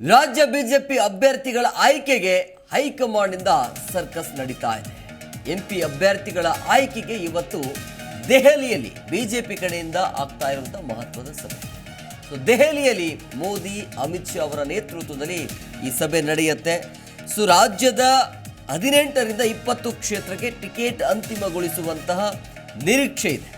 ರಾಜ್ಯ ಬಿಜೆಪಿ ಅಭ್ಯರ್ಥಿಗಳ ಆಯ್ಕೆಗೆ ಹೈಕಮಾಂಡ್ನಿಂದ ಸರ್ಕಸ್ ನಡೀತಾ ಇದೆ. ಎಂಪಿ ಅಭ್ಯರ್ಥಿಗಳ ಆಯ್ಕೆಗೆ ಇವತ್ತು ದೆಹಲಿಯಲ್ಲಿ ಬಿಜೆಪಿ ಕಡೆಯಿಂದ ಆಗ್ತಾ ಇರುವಂಥ ಮಹತ್ವದ ಸಭೆ. ಸೊ, ದೆಹಲಿಯಲ್ಲಿ ಮೋದಿ, ಅಮಿತ್ ಶಾ ಅವರ ನೇತೃತ್ವದಲ್ಲಿ ಈ ಸಭೆ ನಡೆಯುತ್ತೆ. ಸೊ, ರಾಜ್ಯದ ಹದಿನೆಂಟರಿಂದ ಇಪ್ಪತ್ತು ಕ್ಷೇತ್ರಕ್ಕೆ ಟಿಕೆಟ್ ಅಂತಿಮಗೊಳಿಸುವಂತಹ ನಿರೀಕ್ಷೆ ಇದೆ.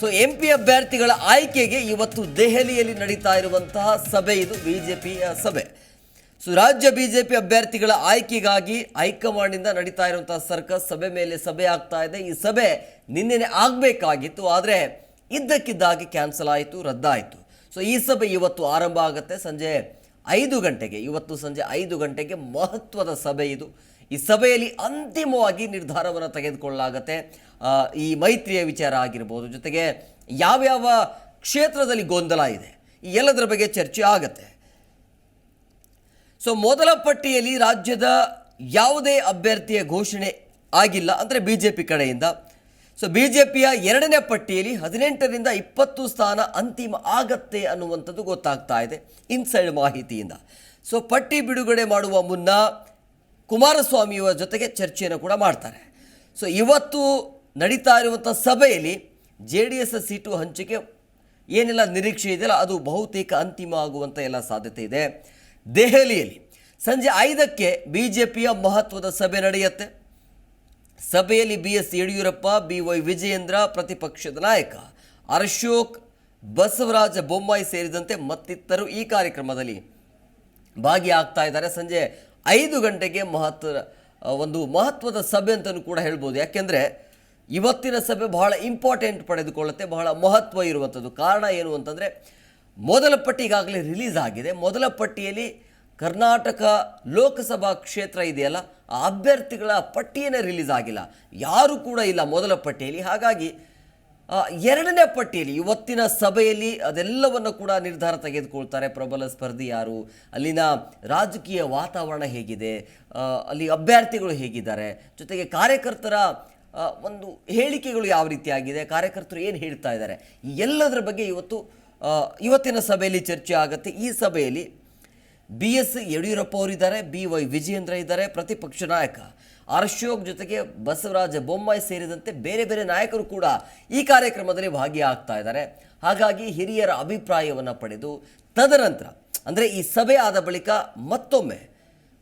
ಸೊ ಎಂ ಪಿ ಅಭ್ಯರ್ಥಿಗಳ ಆಯ್ಕೆಗೆ ಇವತ್ತು ದೆಹಲಿಯಲ್ಲಿ ನಡೀತಾ ಇರುವಂತಹ ಸಭೆ ಇದು ಬಿ ಜೆ ಪಿಯ ಸಭೆ. ಸೊ ರಾಜ್ಯ ಬಿ ಜೆ ಪಿ ಅಭ್ಯರ್ಥಿಗಳ ಆಯ್ಕೆಗಾಗಿ ಹೈಕಮಾಂಡಿಂದ ನಡೀತಾ ಇರುವಂತಹ ಸರ್ಕಸ್ ಸಭೆ ಮೇಲೆ ಸಭೆ ಆಗ್ತಾ ಇದೆ. ಈ ಸಭೆ ನಿನ್ನೆನೆ ಆಗಬೇಕಾಗಿತ್ತು, ಆದರೆ ಇದ್ದಕ್ಕಿದ್ದಾಗಿ ಕ್ಯಾನ್ಸಲ್ ಆಯಿತು, ರದ್ದಾಯಿತು. ಸೊ ಈ ಸಭೆ ಇವತ್ತು ಆರಂಭ ಆಗುತ್ತೆ. ಸಂಜೆ ಐದು ಗಂಟೆಗೆ, ಇವತ್ತು ಸಂಜೆ ಐದು ಗಂಟೆಗೆ ಮಹತ್ವದ ಸಭೆ ಇದು. ಈ ಸಭೆಯಲ್ಲಿ ಅಂತಿಮವಾಗಿ ನಿರ್ಧಾರವನ್ನು ತೆಗೆದುಕೊಳ್ಳಲಾಗತ್ತೆ. ಈ ಮೈತ್ರಿಯ ವಿಚಾರ ಆಗಿರ್ಬೋದು, ಜೊತೆಗೆ ಯಾವ್ಯಾವ ಕ್ಷೇತ್ರದಲ್ಲಿ ಗೊಂದಲ ಇದೆ, ಈ ಎಲ್ಲದರ ಬಗ್ಗೆ ಚರ್ಚೆ ಆಗತ್ತೆ. ಸೊ, ಮೊದಲ ಪಟ್ಟಿಯಲ್ಲಿ ರಾಜ್ಯದ ಯಾವುದೇ ಅಭ್ಯರ್ಥಿಯ ಘೋಷಣೆ ಆಗಿಲ್ಲ, ಅಂದರೆ ಬಿ ಜೆ ಪಿ ಕಡೆಯಿಂದ. ಸೊ ಬಿ ಜೆ ಪಿಯ ಎರಡನೇ ಪಟ್ಟಿಯಲ್ಲಿ ಹದಿನೆಂಟರಿಂದ ಇಪ್ಪತ್ತು ಸ್ಥಾನ ಅಂತಿಮ ಆಗತ್ತೆ ಅನ್ನುವಂಥದ್ದು ಗೊತ್ತಾಗ್ತಾ ಇದೆ ಇನ್ಸೈಡ್ ಮಾಹಿತಿಯಿಂದ. ಸೊ ಪಟ್ಟಿ ಬಿಡುಗಡೆ ಮಾಡುವ ಮುನ್ನ ಕುಮಾರಸ್ವಾಮಿಯವರ ಜೊತೆಗೆ ಚರ್ಚೆಯನ್ನು ಕೂಡ ಮಾಡ್ತಾರೆ. ಸೊ ಇವತ್ತು ನಡೀತಾ ಇರುವಂಥ ಸಭೆಯಲ್ಲಿ ಜೆ ಡಿ ಎಸ್ ಸೀಟು ಹಂಚಿಕೆ ಏನೆಲ್ಲ ನಿರೀಕ್ಷೆ ಇದೆಯಲ್ಲ, ಅದು ಬಹುತೇಕ ಅಂತಿಮ ಆಗುವಂಥ ಎಲ್ಲ ಸಾಧ್ಯತೆ ಇದೆ. ದೆಹಲಿಯಲ್ಲಿ ಸಂಜೆ ಐದಕ್ಕೆ ಬಿ ಜೆ ಪಿಯ ಮಹತ್ವದ ಸಭೆ ನಡೆಯುತ್ತೆ. ಸಭೆಯಲ್ಲಿ B S Yediyurappa B Y Vijayendra ಪ್ರತಿಪಕ್ಷದ ನಾಯಕ ಅಶೋಕ್ ಬಸವರಾಜ ಬೊಮ್ಮಾಯಿ ಸೇರಿದಂತೆ ಮತ್ತಿತರರು ಈ ಕಾರ್ಯಕ್ರಮದಲ್ಲಿ ಭಾಗಿಯಾಗ್ತಾ ಇದ್ದಾರೆ. ಸಂಜೆ ಐದು ಗಂಟೆಗೆ ಮಹತ್ವ ಒಂದು ಮಹತ್ವದ ಸಭೆ ಅಂತಲೂ ಕೂಡ ಹೇಳ್ಬೋದು. ಯಾಕೆಂದರೆ ಇವತ್ತಿನ ಸಭೆ ಬಹಳ ಇಂಪಾರ್ಟೆಂಟ್ ಪಡೆದುಕೊಳ್ಳುತ್ತೆ, ಬಹಳ ಮಹತ್ವ ಇರುವಂಥದ್ದು. ಕಾರಣ ಏನು ಅಂತಂದರೆ ಮೊದಲ ಪಟ್ಟಿ ಈಗಾಗಲೇ ರಿಲೀಸ್ ಆಗಿದೆ. ಮೊದಲ ಪಟ್ಟಿಯಲ್ಲಿ ಕರ್ನಾಟಕ ಲೋಕಸಭಾ ಕ್ಷೇತ್ರ ಇದೆಯಲ್ಲ ಅಭ್ಯರ್ಥಿಗಳ ಪಟ್ಟಿಯೇ ರಿಲೀಸ್ ಆಗಿಲ್ಲ. ಯಾರೂ ಕೂಡ ಇಲ್ಲ ಮೊದಲ ಪಟ್ಟಿಯಲ್ಲಿ. ಹಾಗಾಗಿ ಎರಡನೇ ಪಟ್ಟಿಯಲ್ಲಿ, ಇವತ್ತಿನ ಸಭೆಯಲ್ಲಿ ಅದೆಲ್ಲವನ್ನು ಕೂಡ ನಿರ್ಧಾರ ತೆಗೆದುಕೊಳ್ತಾರೆ ಪ್ರಬಲ ಸ್ಪರ್ಧಿ ಯಾರು? ಅಲ್ಲಿನ ರಾಜಕೀಯ ವಾತಾವರಣ ಹೇಗಿದೆ? ಅಲ್ಲಿ ಅಭ್ಯರ್ಥಿಗಳು ಹೇಗಿದ್ದಾರೆ? ಜೊತೆಗೆ ಕಾರ್ಯಕರ್ತರ ಒಂದು ಹೇಳಿಕೆಗಳು ಯಾವ ರೀತಿಯಾಗಿದೆ? ಕಾರ್ಯಕರ್ತರು ಏನು ಹೇಳ್ತಾ ಇದ್ದಾರೆ? ಎಲ್ಲದರ ಬಗ್ಗೆ ಇವತ್ತು ಇವತ್ತಿನ ಸಭೆಯಲ್ಲಿ ಚರ್ಚೆ ಆಗುತ್ತೆ. ಈ ಸಭೆಯಲ್ಲಿ ಬಿ ಎಸ್ ಯಡಿಯೂರಪ್ಪ ಅವರಿದ್ದಾರೆ, ಬಿ ವೈ ವಿಜಯೇಂದ್ರ ಇದ್ದಾರೆ, ಪ್ರತಿಪಕ್ಷ ನಾಯಕ ಅಶೋಕ್ ಜೊತೆಗೆ ಬಸವರಾಜ ಬೊಮ್ಮಾಯಿ ಸೇರಿದಂತೆ ಬೇರೆ ಬೇರೆ ನಾಯಕರು ಕೂಡ ಈ ಕಾರ್ಯಕ್ರಮದಲ್ಲಿ ಭಾಗಿಯಾಗ್ತಾ ಇದ್ದಾರೆ. ಹಾಗಾಗಿ ಹಿರಿಯರ ಅಭಿಪ್ರಾಯವನ್ನು ಪಡೆದು ತದನಂತರ, ಅಂದರೆ ಈ ಸಭೆ ಆದ ಬಳಿಕ ಮತ್ತೊಮ್ಮೆ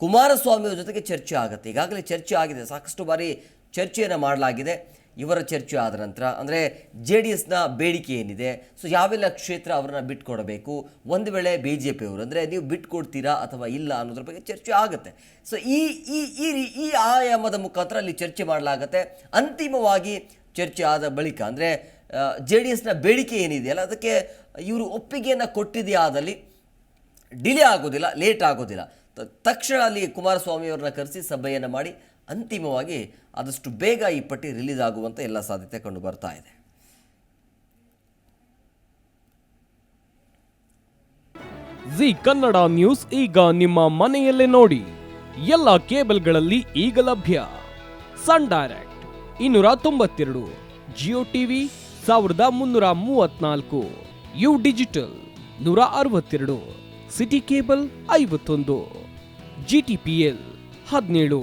ಕುಮಾರಸ್ವಾಮಿಯವರ ಜೊತೆಗೆ ಚರ್ಚೆ ಆಗುತ್ತೆ. ಈಗಾಗಲೇ ಚರ್ಚೆ ಆಗಿದೆ, ಸಾಕಷ್ಟು ಬಾರಿ ಚರ್ಚೆಯನ್ನು ಮಾಡಲಾಗಿದೆ. ಇವರ ಚರ್ಚೆ ಆದ ನಂತರ, ಅಂದರೆ ಜೆ ಡಿ ಎಸ್ನ ಬೇಡಿಕೆ ಏನಿದೆ? ಸೊ ಯಾವೆಲ್ಲ ಕ್ಷೇತ್ರ ಅವರನ್ನ ಬಿಟ್ಕೊಡಬೇಕು? ಒಂದು ವೇಳೆ ಬಿ ಜೆ ಪಿಯವರು, ಅಂದರೆ ನೀವು ಬಿಟ್ಕೊಡ್ತೀರಾ ಅಥವಾ ಇಲ್ಲ ಅನ್ನೋದ್ರ ಬಗ್ಗೆ ಚರ್ಚೆ ಆಗುತ್ತೆ. ಸೊ ಈ ಈ ಈ ರೀ- ಈ ಆಯಾಮದ ಮುಖಾಂತರ ಅಲ್ಲಿ ಚರ್ಚೆ ಮಾಡಲಾಗತ್ತೆ. ಅಂತಿಮವಾಗಿ ಚರ್ಚೆ ಆದ ಬಳಿಕ, ಅಂದರೆ ಜೆ ಡಿ ಎಸ್ನ ಬೇಡಿಕೆ ಏನಿದೆಯಲ್ಲ ಅದಕ್ಕೆ ಇವರು ಒಪ್ಪಿಗೆಯನ್ನು ಕೊಟ್ಟಿದೆಯಾದಲ್ಲಿ ಡಿಲೇ ಆಗೋದಿಲ್ಲ, ಲೇಟ್ ಆಗೋದಿಲ್ಲ. ತಕ್ಷಣ ಅಲ್ಲಿ ಕುಮಾರಸ್ವಾಮಿಯವ್ರನ್ನ ಕರೆಸಿ ಸಭೆಯನ್ನು ಮಾಡಿ ಅಂತಿಮವಾಗಿ ಆದಷ್ಟು ಬೇಗ ಈ ಪಟ್ಟಿ ರಿಲೀಸ್ ಆಗುವಂಥ ಎಲ್ಲ ಸಾಧ್ಯತೆ ಕಂಡು ಬರ್ತಾ ಇದೆ. ಜಿ ಕನ್ನಡ ನ್ಯೂಸ್ ಈಗ ನಿಮ್ಮ ಮನೆಯಲ್ಲೇ ನೋಡಿ. ಎಲ್ಲ ಕೇಬಲ್ಗಳಲ್ಲಿ ಈಗ ಲಭ್ಯ. ಸನ್ ಡೈರೆಕ್ಟ್ ಇನ್ನೂರ ತೊಂಬತ್ತೆರಡು, ಜಿಯೋ ಟಿವಿ ಸಾವಿರದ ಮುನ್ನೂರ ಮೂವತ್ನಾಲ್ಕು ಯು ಡಿಜಿಟಲ್ ನೂರ ಅರವತ್ತೆರಡು, ಸಿಟಿ ಕೇಬಲ್ ಐವತ್ತೊಂದು, ಜಿ ಟಿ ಪಿ ಎಲ್ ಹದಿನೇಳು.